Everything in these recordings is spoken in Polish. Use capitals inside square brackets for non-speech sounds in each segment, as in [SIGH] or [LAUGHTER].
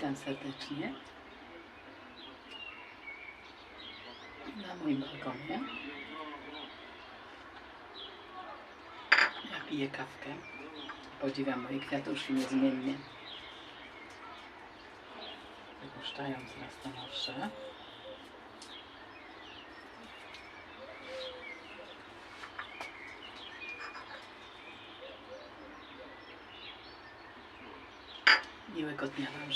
Witam serdecznie na moim balkonie. Ja piję kawkę. Podziwiam moje kwiatuszki niezmiennie. Wypuszczając nastanowsze. Miłego dnia Wam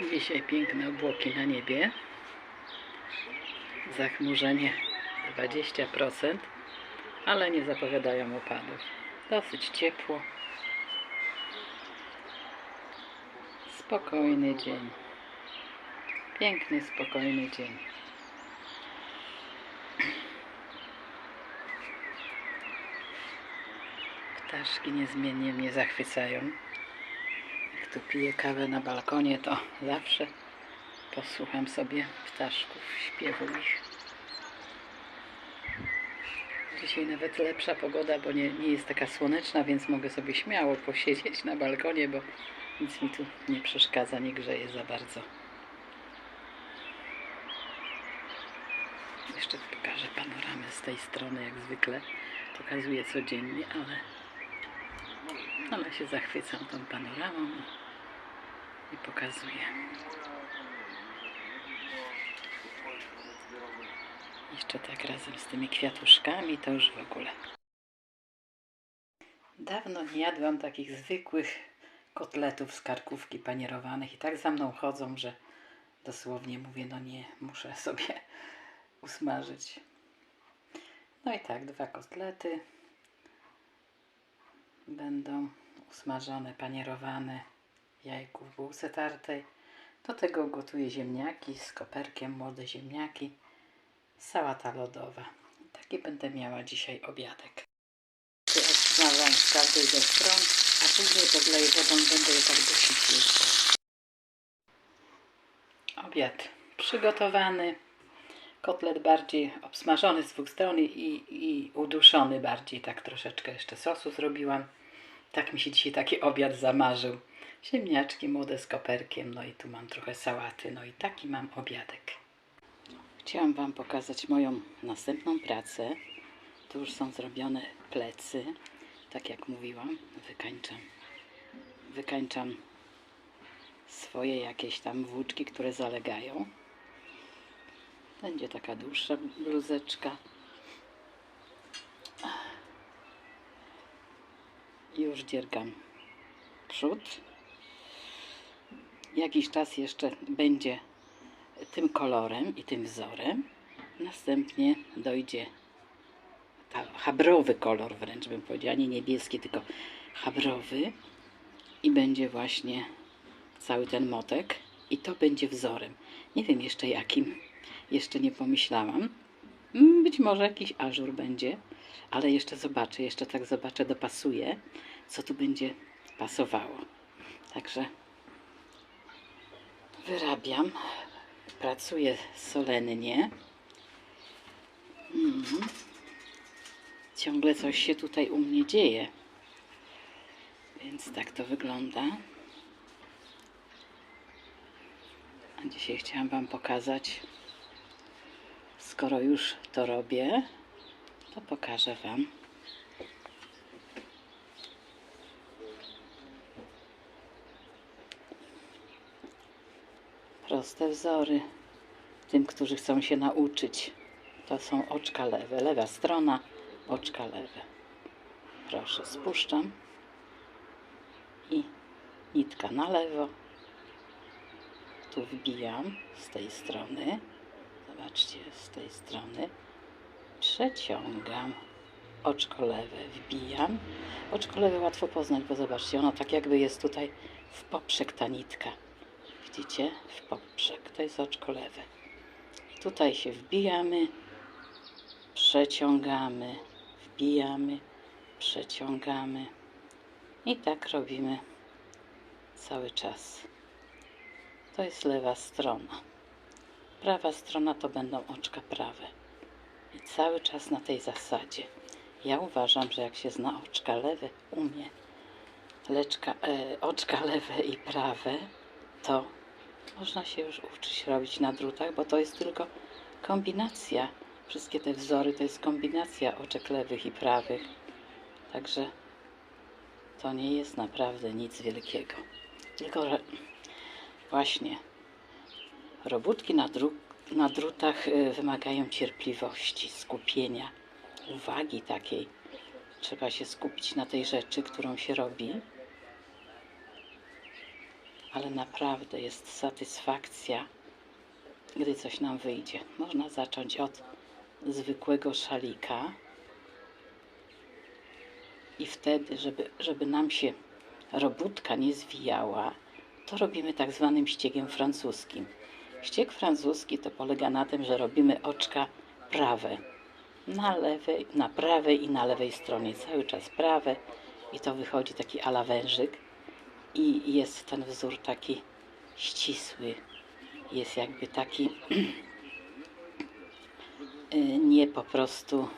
Dzisiaj piękne obłoki na niebie. Zachmurzenie 20%, ale nie zapowiadają opadów. Dosyć ciepło. Spokojny dzień. Piękny, spokojny dzień. Ptaszki niezmiennie mnie zachwycają. Jak tu piję kawę na balkonie, to zawsze posłucham sobie ptaszków, śpiewu ich. Dzisiaj nawet lepsza pogoda, bo nie, nie jest taka słoneczna, więc mogę sobie śmiało posiedzieć na balkonie, bo nic mi tu nie przeszkadza, nie grzeje za bardzo. Jeszcze pokażę panoramę z tej strony, jak zwykle. Pokazuję codziennie, ale, ale się zachwycam tą panoramą i, pokazuję. Jeszcze tak razem z tymi kwiatuszkami to już w ogóle. Dawno nie jadłam takich zwykłych kotletów z karkówki panierowanych i tak za mną chodzą, że dosłownie mówię, no nie, muszę sobie usmażyć. No i tak, dwa kotlety będą usmażone, panierowane, jajku w bułce tartej. Do tego gotuję ziemniaki z koperkiem, młode ziemniaki sałata lodowa. Taki będę miała dzisiaj obiadek. Obsmażam z każdej ze stron, a później podleję wodą, będę je tak dusić jeszcze. Obiad przygotowany. Kotlet bardziej obsmażony z dwóch stron i, i uduszony bardziej, tak troszeczkę jeszcze sosu zrobiłam. Tak mi się dzisiaj taki obiad zamarzył. Ziemniaczki młode z koperkiem, no i tu mam trochę sałaty, no i taki mam obiadek. Chciałam Wam pokazać moją następną pracę. Tu już są zrobione plecy. Tak jak mówiłam, wykańczam. Wykańczam swoje jakieś tam włóczki, które zalegają. Będzie taka dłuższa bluzeczka. Już dziergam przód. Jakiś czas jeszcze będzie tym kolorem i tym wzorem. Następnie dojdzie habrowy kolor, wręcz bym powiedziała, nie niebieski, tylko habrowy i będzie właśnie cały ten motek i to będzie wzorem. Nie wiem jeszcze jakim, jeszcze nie pomyślałam. Mm, Być może jakiś ażur będzie, ale jeszcze zobaczę, jeszcze tak zobaczę, dopasuję, co tu będzie pasowało. Także wyrabiam pracuję solennie. Mhm. Ciągle coś się tutaj u mnie dzieje. Więc tak to wygląda. A dzisiaj chciałam Wam pokazać, skoro już to robię, to pokażę Wam. Proste wzory tym, którzy chcą się nauczyć. To są oczka lewe, lewa strona, oczka lewe. Proszę, spuszczam i nitka na lewo. Tu wbijam z tej strony. Zobaczcie, z tej strony. Przeciągam oczko lewe, wbijam. Oczko lewe łatwo poznać, bo zobaczcie, ono tak jakby jest tutaj w poprzek ta nitka. Widzicie? W poprzek. To jest oczko lewe. Tutaj się wbijamy, przeciągamy, wbijamy, przeciągamy i tak robimy cały czas. To jest lewa strona. Prawa strona to będą oczka prawe. I cały czas na tej zasadzie. Ja uważam, że jak się zna oczka lewe, umie leczka, e, oczka [LAUGHS] lewe i prawe, to można się już uczyć robić na drutach, bo to jest tylko kombinacja. Wszystkie te wzory to jest kombinacja oczek lewych i prawych. Także to nie jest naprawdę nic wielkiego. Tylko, że właśnie robótki na, dru na drutach y, wymagają cierpliwości, skupienia, uwagi takiej. Trzeba się skupić na tej rzeczy, którą się robi. Ale naprawdę jest satysfakcja, gdy coś nam wyjdzie. Można zacząć od zwykłego szalika i wtedy, żeby, żeby nam się robótka nie zwijała, to robimy tak zwanym ściegiem francuskim. Ścieg francuski to polega na tym, że robimy oczka prawe. Na lewej, na prawej i na lewej stronie. Cały czas prawe i to wychodzi taki ala wężyk i jest ten wzór taki ścisły. Jest jakby taki [CLEARS THROAT] y, nie po prostu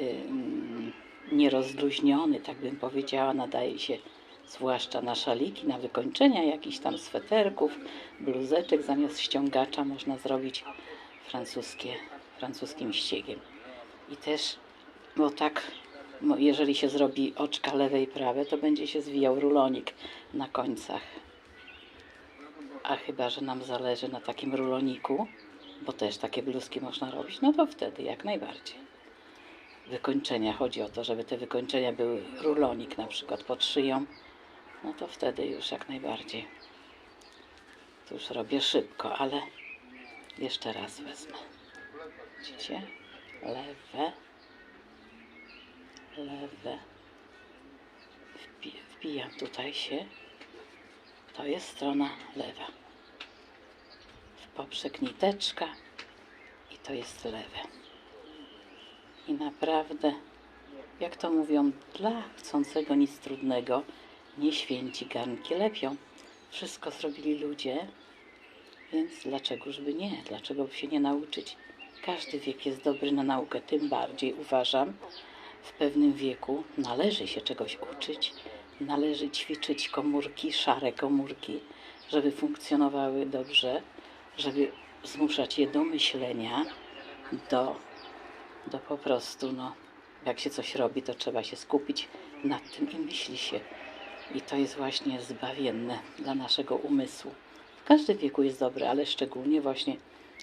y, nierozluźniony, tak bym powiedziała, nadaje się zwłaszcza na szaliki, na wykończenia jakichś tam sweterków, bluzeczek. Zamiast ściągacza można zrobić francuskie, francuskim ściegiem. I też, bo tak, bo jeżeli się zrobi oczka lewe i prawe, to będzie się zwijał rulonik na końcach. A chyba, że nam zależy na takim ruloniku, bo też takie bluzki można robić, no to wtedy jak najbardziej. Wykończenia, chodzi o to, żeby te wykończenia były rulonik na przykład pod szyją, no to wtedy już jak najbardziej. To już robię szybko, ale jeszcze raz wezmę. Widzicie? Lewe, lewe. Wbi- Wbijam tutaj się. To jest strona lewa. W poprzek niteczka i to jest lewe. I naprawdę, jak to mówią, dla chcącego nic trudnego, nie święci garnki lepią. Wszystko zrobili ludzie, więc dlaczegoż by nie? Dlaczego by się nie nauczyć? Każdy wiek jest dobry na naukę, tym bardziej uważam, w pewnym wieku należy się czegoś uczyć, należy ćwiczyć komórki, szare komórki, żeby funkcjonowały dobrze, żeby zmuszać je do myślenia, do, do po prostu, no, jak się coś robi, to trzeba się skupić nad tym i myśli się. I to jest właśnie zbawienne dla naszego umysłu. W każdym wieku jest dobre, ale szczególnie właśnie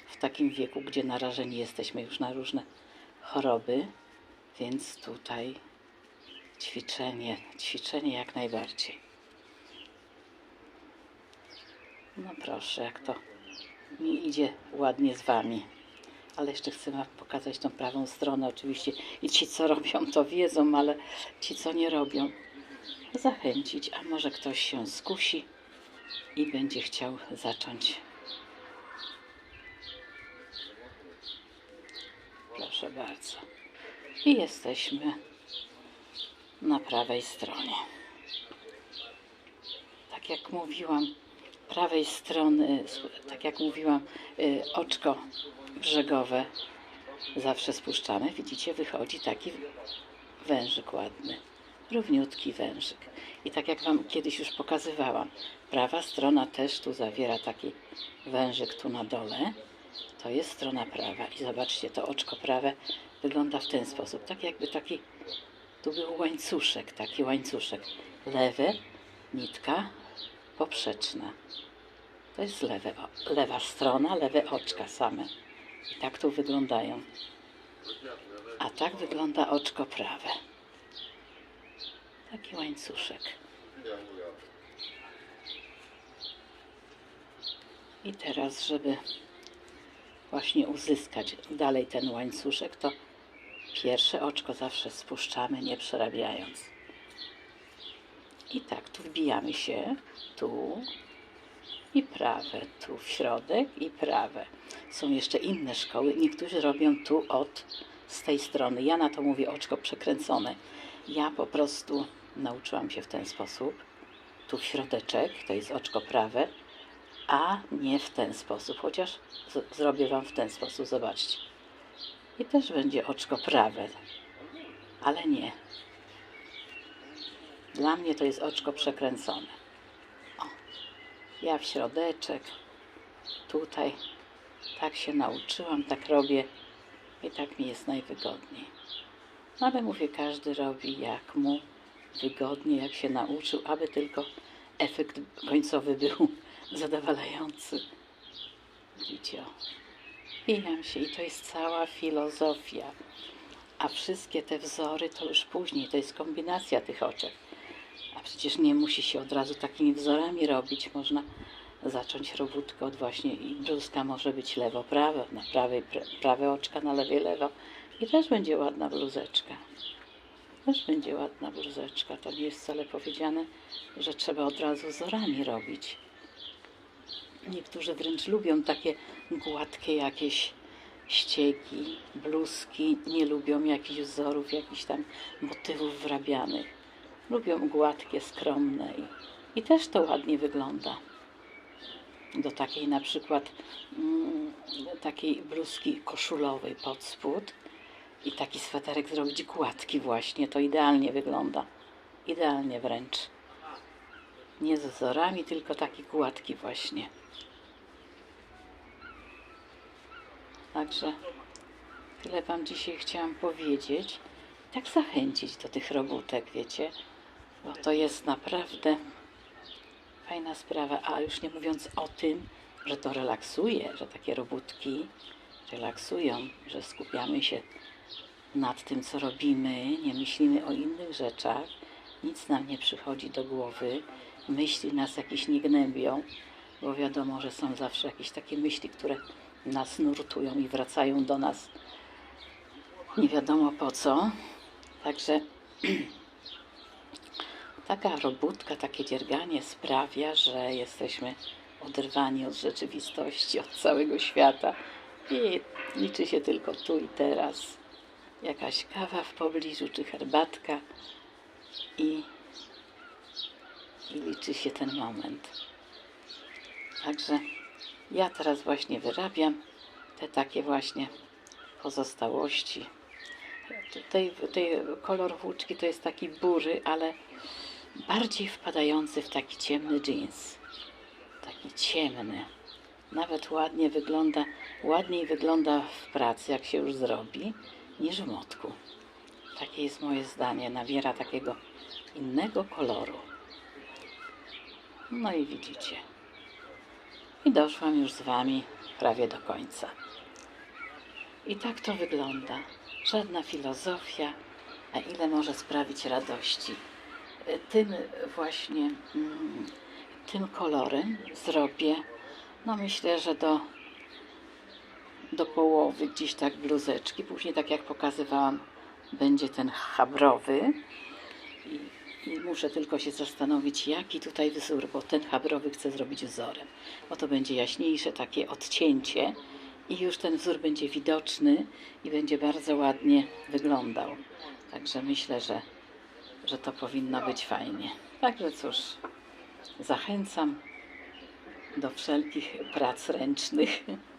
w takim wieku, gdzie narażeni jesteśmy już na różne choroby, więc tutaj ćwiczenie, ćwiczenie jak najbardziej. No proszę, jak to mi idzie ładnie z Wami. Ale jeszcze chcę Wam pokazać tą prawą stronę oczywiście. I ci, co robią, to wiedzą, ale ci, co nie robią, zachęcić, a może ktoś się skusi i będzie chciał zacząć. Proszę bardzo. I jesteśmy na prawej stronie. Tak jak mówiłam, prawej strony, tak jak mówiłam, y, oczko brzegowe zawsze spuszczamy. Widzicie, wychodzi taki wężyk ładny, równiutki wężyk. I tak jak Wam kiedyś już pokazywałam, prawa strona też tu zawiera taki wężyk tu na dole. To jest strona prawa i zobaczcie, to oczko prawe wygląda w ten sposób, tak jakby taki, tu był łańcuszek, taki łańcuszek. Lewe, nitka poprzeczna. To jest lewe, lewa strona, lewe oczka same. I tak tu wyglądają. A tak wygląda oczko prawe. Taki łańcuszek. I teraz, żeby właśnie uzyskać dalej ten łańcuszek, to pierwsze oczko zawsze spuszczamy, nie przerabiając. I tak, tu wbijamy się, tu i prawe, tu w środek i prawe. Są jeszcze inne szkoły, niektórzy robią tu od z tej strony. Ja na to mówię oczko przekręcone. Ja po prostu nauczyłam się w ten sposób. Tu środeczek, to jest oczko prawe, a nie w ten sposób. Chociaż zrobię Wam w ten sposób, zobaczcie. I też będzie oczko prawe, ale nie. Dla mnie to jest oczko przekręcone. O, ja w środeczek, tutaj, tak się nauczyłam, tak robię i tak mi jest najwygodniej. No ale mówię, każdy robi jak mu wygodnie, jak się nauczył, aby tylko efekt końcowy był [LAUGHS] zadowalający. Widzicie, o. Pijam się i to jest cała filozofia. A wszystkie te wzory to już później, to jest kombinacja tych oczek. A przecież nie musi się od razu takimi wzorami robić. Można zacząć robótkę od właśnie i bluzka może być lewo-prawo, na prawej pra- prawe oczka, na lewej lewo. I też będzie ładna bluzeczka. Też będzie ładna bluzeczka. To nie jest wcale powiedziane, że trzeba od razu wzorami robić. Niektórzy wręcz lubią takie gładkie jakieś ścieki, bluzki, nie lubią jakichś wzorów, jakichś tam motywów wrabianych. Lubią gładkie, skromne i, i też to ładnie wygląda. Do takiej na przykład mm, takiej bluzki koszulowej pod spód i taki sweterek zrobić gładki właśnie, to idealnie wygląda. Idealnie wręcz. Nie z wzorami, tylko taki gładki właśnie. Także tyle Wam dzisiaj chciałam powiedzieć. Tak zachęcić do tych robótek, wiecie, bo to jest naprawdę fajna sprawa. A już nie mówiąc o tym, że to relaksuje, że takie robótki relaksują, że skupiamy się nad tym, co robimy, nie myślimy o innych rzeczach, nic nam nie przychodzi do głowy, myśli nas jakieś nie gnębią, bo wiadomo, że są zawsze jakieś takie myśli, które nas nurtują i wracają do nas nie wiadomo po co. Także [CLEARS THROAT] taka robótka, takie dzierganie sprawia, że jesteśmy oderwani od rzeczywistości, od całego świata i liczy się tylko tu i teraz. Jakaś kawa w pobliżu, czy herbatka i, i liczy się ten moment. Także ja teraz właśnie wyrabiam te takie właśnie pozostałości. Tutaj, tutaj kolor włóczki to jest taki bury, ale bardziej wpadający w taki ciemny jeans. Taki ciemny. Nawet ładnie wygląda, ładniej wygląda w pracy, jak się już zrobi, niż w motku. Takie jest moje zdanie. Nabiera takiego innego koloru. No i widzicie. I doszłam już z Wami prawie do końca. I tak to wygląda. Żadna filozofia, a ile może sprawić radości. Tym właśnie, mm, tym kolorem zrobię, no myślę, że do, do połowy gdzieś tak bluzeczki. Później, tak jak pokazywałam, będzie ten chabrowy. I, I muszę tylko się zastanowić, jaki tutaj wzór, bo ten chabrowy chcę zrobić wzorem. Bo to będzie jaśniejsze takie odcięcie i już ten wzór będzie widoczny i będzie bardzo ładnie wyglądał. Także myślę, że, że to powinno być fajnie. Także cóż, zachęcam do wszelkich prac ręcznych. [LAUGHS]